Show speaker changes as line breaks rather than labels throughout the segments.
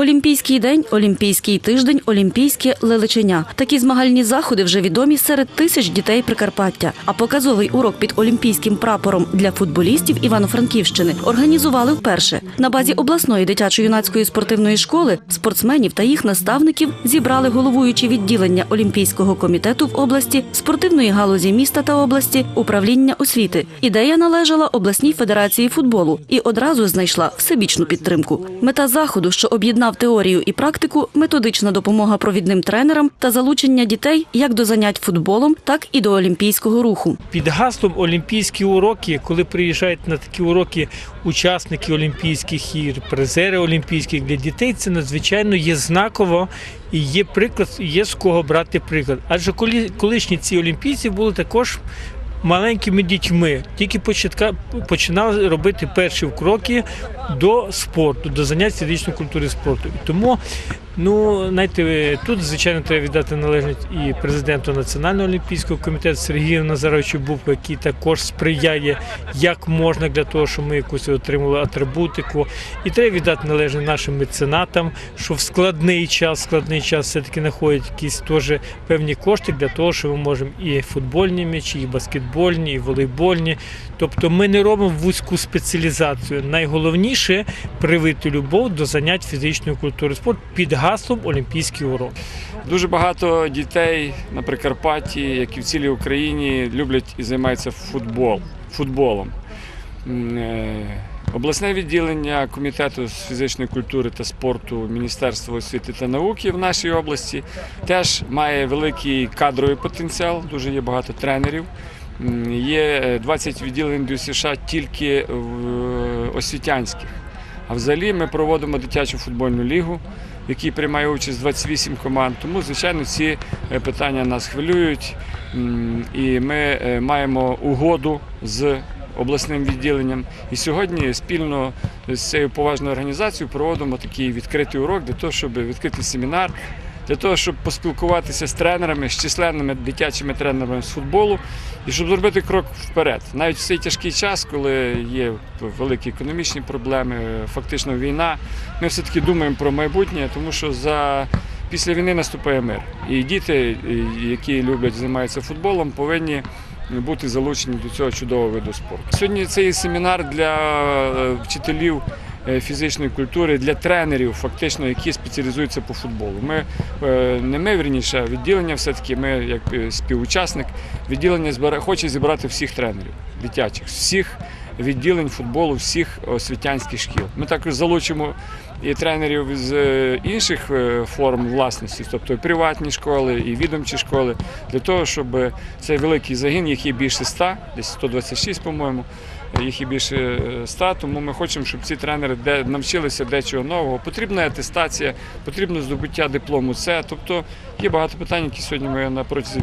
Олімпійський день, Олімпійський тиждень, Олімпійське лелечення. Такі змагальні заходи вже відомі серед тисяч дітей Прикарпаття. А показовий урок під олімпійським прапором для футболістів Івано-Франківщини організували вперше. На базі обласної дитячо-юнацької спортивної школи спортсменів та їх наставників зібрали головуючі відділення Олімпійського комітету в області, спортивної галузі міста та області, управління освіти. Ідея належала обласній федерації футболу і одразу знайшла всебічну підтримку. Мета заходу, що об'єднав теорію і практику, методична допомога провідним тренерам та залучення дітей як до занять футболом, так і до олімпійського руху.
Під гаслом Олімпійські уроки, коли приїжджають на такі уроки учасники Олімпійських ігор, призери Олімпійських для дітей, це надзвичайно є знаково і є приклад, є з кого брати приклад. Адже коли колишні ці олімпійці були також. Маленькими дітьми тільки починали робити перші кроки до спорту, до занять фізичної культури спорту. І тому, ну знаєте, тут звичайно треба віддати належність і президенту Національного олімпійського комітету Сергію Назаровичу Бубку, який також сприяє, як можна для того, щоб ми якусь отримали атрибутику. І треба віддати належність нашим меценатам, що в складний час, складний час все-таки знаходять якісь теж певні кошти для того, що ми можемо і футбольні м'ячі, і баскетбольні, і волейбольні. Тобто ми не робимо вузьку спеціалізацію. Найголовніше привити любов до занять фізичної культури спорту під гаслом Олімпійський урок.
Дуже багато дітей на Прикарпатті, як і в цілій Україні, люблять і займаються футбол, футболом. Е, Обласне відділення комітету з фізичної культури та спорту Міністерства освіти та науки в нашій області теж має великий кадровий потенціал. Дуже є багато тренерів. Є е, 20 відділень ДЮСШ тільки в е, освітянських. А взагалі ми проводимо дитячу футбольну лігу, якій приймає участь 28 команд. Тому, звичайно, ці е, питання нас хвилюють. І ми е, маємо угоду з обласним відділенням. І сьогодні спільно з цією поважною організацією проводимо такий відкритий урок для того, щоб відкрити семінар. Для того, щоб поспілкуватися з тренерами, з численними дитячими тренерами з футболу, і щоб зробити крок вперед. Навіть в цей тяжкий час, коли є великі економічні проблеми, фактично війна, ми все-таки думаємо про майбутнє, тому що за після війни наступає мир. І діти, які люблять займаються футболом, повинні бути залучені до цього чудового виду спорту. Сьогодні це є семінар для е, вчителів фізичної культури, для тренерів, фактично, які спеціалізуються по футболу. Ми е, не ми, вірніше, а відділення все-таки, ми як е, співучасник, відділення збере, хоче зібрати всіх тренерів дитячих, всіх відділень футболу, всіх освітянських шкіл. Ми також залучимо і тренерів з е, інших е, форм власності, тобто і приватні школи, і відомчі школи, для того, щоб цей великий загін, є більше 100, десь 126, по-моєму, їх є більше е, 100, тому ми хочемо, щоб ці тренери де навчилися дечого нового. Потрібна атестація, потрібно здобуття диплому С. Тобто є багато питань, які сьогодні ми на протязі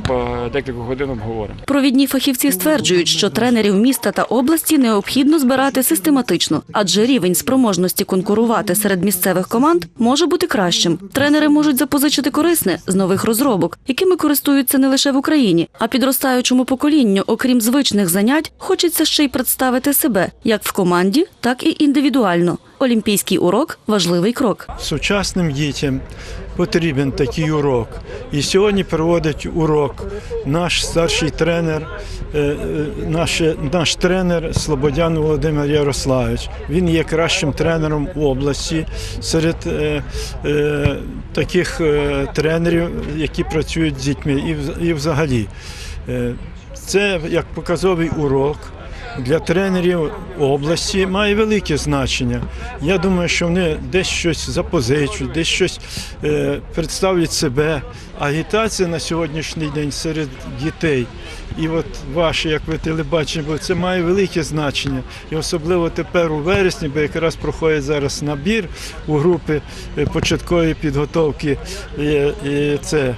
декількох годин обговоримо.
Провідні фахівці стверджують, що тренерів міста та області необхідно збирати систематично, адже рівень спроможності конкурувати серед місцевих команд може бути кращим. Тренери можуть запозичити корисне з нових розробок, якими користуються не лише в Україні, а підростаючому поколінню, окрім звичних занять, хочеться ще й представити себе як в команді, так і індивідуально. Олімпійський урок важливий крок.
Сучасним дітям потрібен такий урок. І сьогодні проводить урок наш старший тренер, е, е, наш, наш тренер Слободян Володимир Ярославович. Він є кращим тренером у області серед е, е, таких е, тренерів, які працюють з дітьми, і, і взагалі. Це як показовий урок для тренерів області має велике значення. Я думаю, що вони десь щось запозичують, десь щось е, представлять себе. Агітація на сьогоднішній день серед дітей. І от ваше, як ви телебачення, бо це має велике значення. І особливо тепер у вересні, бо якраз проходить зараз набір у групи е, початкової підготовки е, це,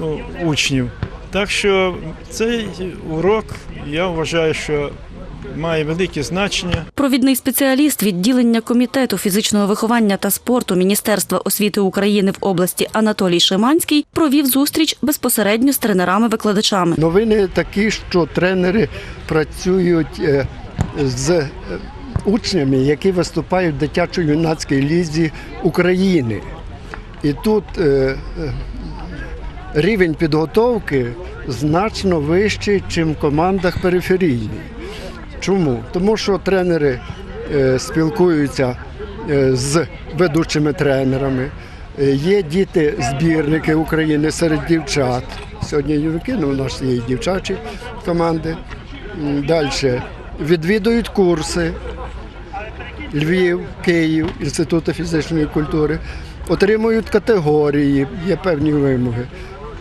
ну, учнів. Так що цей урок я вважаю, що має велике значення.
Провідний спеціаліст відділення комітету фізичного виховання та спорту Міністерства освіти України в області Анатолій Шиманський провів зустріч безпосередньо з тренерами-викладачами.
Новини такі, що тренери працюють е, з е, учнями, які виступають в дитячо-юнацькій лізі України. І тут е, рівень підготовки значно вищий, ніж в командах периферійних. Чому? Тому що тренери е, спілкуються е, з ведучими тренерами. Е, Є діти збірники України серед дівчат. Сьогодні юнаки, ну у нас є і дівчачі команди. Далі відвідують курси Львів, Київ, Інституту фізичної культури, отримують категорії, є певні вимоги.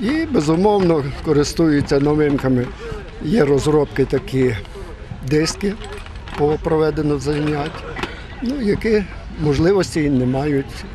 І безумовно користуються новинками. Є розробки такі диски по проведено занять, ну, які можливості не мають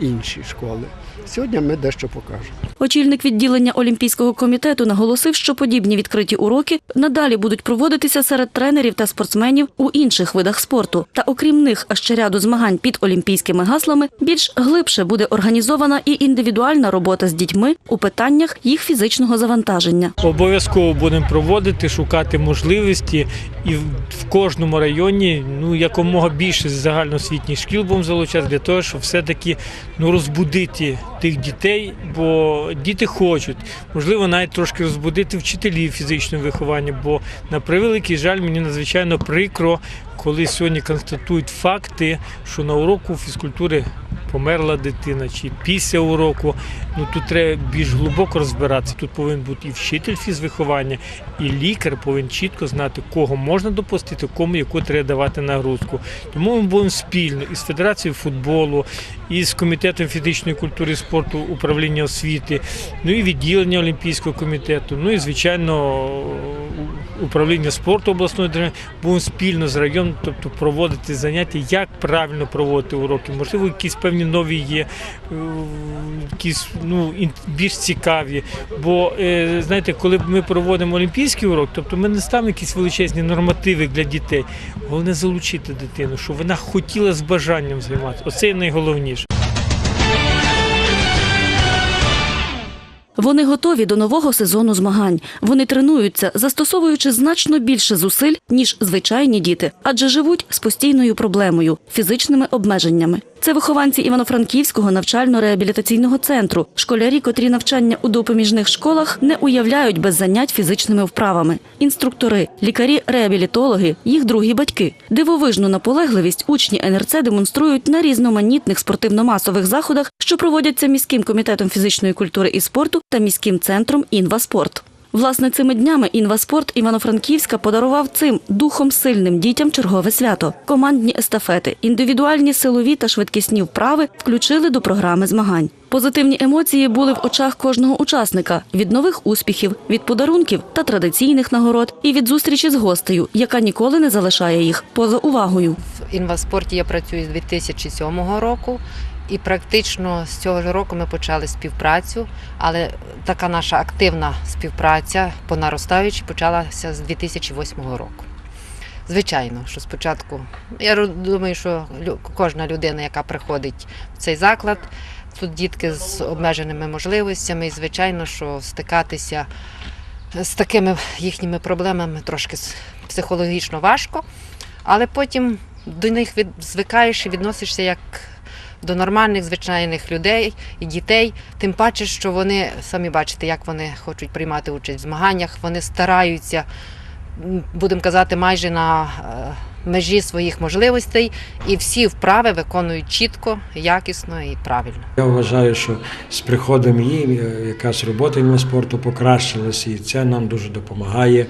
інші школи. Сьогодні ми дещо покажемо.
Очільник відділення Олімпійського комітету наголосив, що подібні відкриті уроки надалі будуть проводитися серед тренерів та спортсменів у інших видах спорту. Та окрім них, а ще ряду змагань під олімпійськими гаслами, більш глибше буде організована і індивідуальна робота з дітьми у питаннях їх фізичного завантаження.
Обов'язково будемо проводити, шукати можливості і в кожному районі ну якомога більше загальноосвітніх шкіл будемо залучати для того, щоб все-таки ну розбудити тих дітей, бо діти хочуть. Можливо, навіть трошки розбудити вчителів фізичного виховання, бо на превеликий жаль, мені надзвичайно прикро, коли сьогодні констатують факти, що на уроку фізкультури померла дитина чи після уроку. Ну тут треба більш глибоко розбиратися. Тут повинен бути і вчитель фізвиховання, і лікар повинен чітко знати, кого можна допустити, кому яку треба давати нагрузку. Тому ми будемо спільно із Федерацією футболу, і з комітетом фізичної культури і спорту управління освіти, ну і відділення Олімпійського комітету, ну і звичайно управління спорту обласної держави будемо спільно з районом, тобто проводити заняття, як правильно проводити уроки. Можливо, якісь певні нові є, е, якісь ну більш цікаві. Бо е, знаєте, коли ми проводимо олімпійський урок, тобто ми не ставимо якісь величезні нормативи для дітей. Головне залучити дитину, щоб вона хотіла з бажанням займатися. Оце найголовніше.
Вони готові до нового сезону змагань. Вони тренуються, застосовуючи значно більше зусиль, ніж звичайні діти, адже живуть з постійною проблемою фізичними обмеженнями. Це вихованці Івано-Франківського навчально-реабілітаційного центру. Школярі, котрі навчання у допоміжних школах не уявляють без занять фізичними вправами. Інструктори, лікарі, реабілітологи, їх другі батьки. Дивовижну наполегливість учні НРЦ демонструють на різноманітних спортивно-масових заходах, що проводяться міським комітетом фізичної культури і спорту та міським центром «Інваспорт». Власне, цими днями «Інваспорт» Івано-Франківська подарував цим духом сильним дітям чергове свято. Командні естафети, індивідуальні силові та швидкісні вправи включили до програми змагань. Позитивні емоції були в очах кожного учасника від нових успіхів, від подарунків та традиційних нагород, і від зустрічі з гостею, яка ніколи не залишає їх поза увагою.
В інваспорті я працюю з 2007 року. І практично з цього ж року ми почали співпрацю, але така наша активна співпраця по наростаючій почалася з 2008 року. Звичайно, що спочатку я думаю, що кожна людина, яка приходить в цей заклад, тут дітки з обмеженими можливостями, і звичайно, що стикатися з такими їхніми проблемами трошки психологічно важко, але потім до них звикаєш і відносишся як до нормальних звичайних людей і дітей. Тим паче, що вони самі бачите, як вони хочуть приймати участь в змаганнях. Вони стараються, будемо казати, майже на е, межі своїх можливостей, і всі вправи виконують чітко, якісно і правильно.
Я вважаю, що з приходом її е, якась робота на спорту покращилася, і це нам дуже допомагає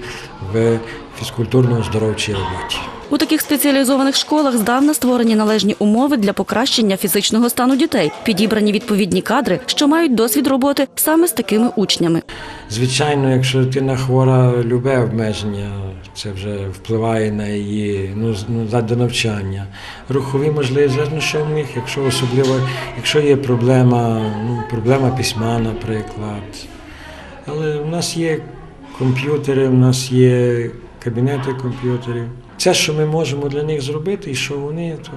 в фізкультурно-оздоровчій роботі.
У таких спеціалізованих школах здавна створені належні умови для покращення фізичного стану дітей, підібрані відповідні кадри, що мають досвід роботи саме з такими учнями.
Звичайно, якщо дитина хвора, любе обмеження, це вже впливає на її ну, ну, до навчання. Рухові можливості, що в них, якщо особливо, якщо є проблема, ну, проблема письма, наприклад. Але в нас є комп'ютери, в нас є кабінети комп'ютерів. Це, що ми можемо для них зробити, і що вони, то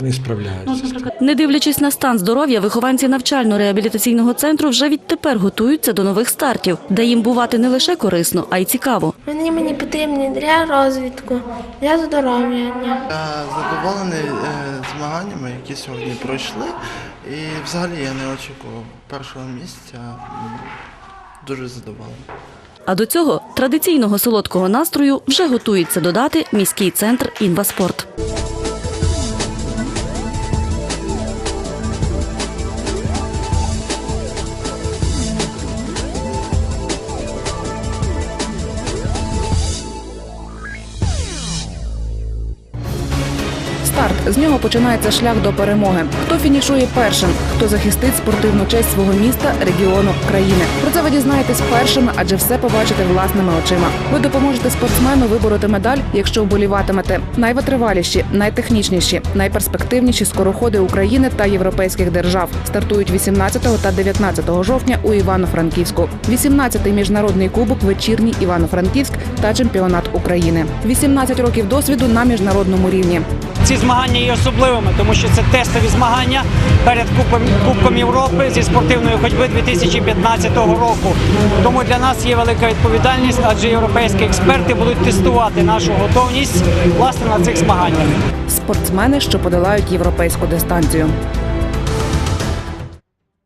вони справляються.
Не дивлячись на стан здоров'я, вихованці навчально-реабілітаційного центру вже відтепер готуються до нових стартів, де їм бувати не лише корисно, а й цікаво.
Вони мені потрібні для розвитку, для здоров'я.
Я задоволений е, змаганнями, які сьогодні пройшли. І взагалі я не очікував першого місця. Дуже задоволений.
А до цього традиційного солодкого настрою вже готується додати міський центр інваспорт.
Нього починається шлях до перемоги. Хто фінішує першим, хто захистить спортивну честь свого міста, регіону, країни. Про це ви дізнаєтесь першими, адже все побачите власними очима. Ви допоможете спортсмену вибороти медаль, якщо вболіватимете. Найвитриваліші, найтехнічніші, найперспективніші скороходи України та європейських держав стартують 18 та 19 жовтня у Івано-Франківську. 18-й міжнародний кубок вечірній Івано-Франківськ та чемпіонат України. 18 років досвіду на міжнародному рівні.
Ці змагання є особливими, тому що це тестові змагання перед Кубком, Європи зі спортивної ходьби 2015 року. Тому для нас є велика відповідальність, адже європейські експерти будуть тестувати нашу готовність власне на цих змаганнях.
Спортсмени, що подолають європейську дистанцію.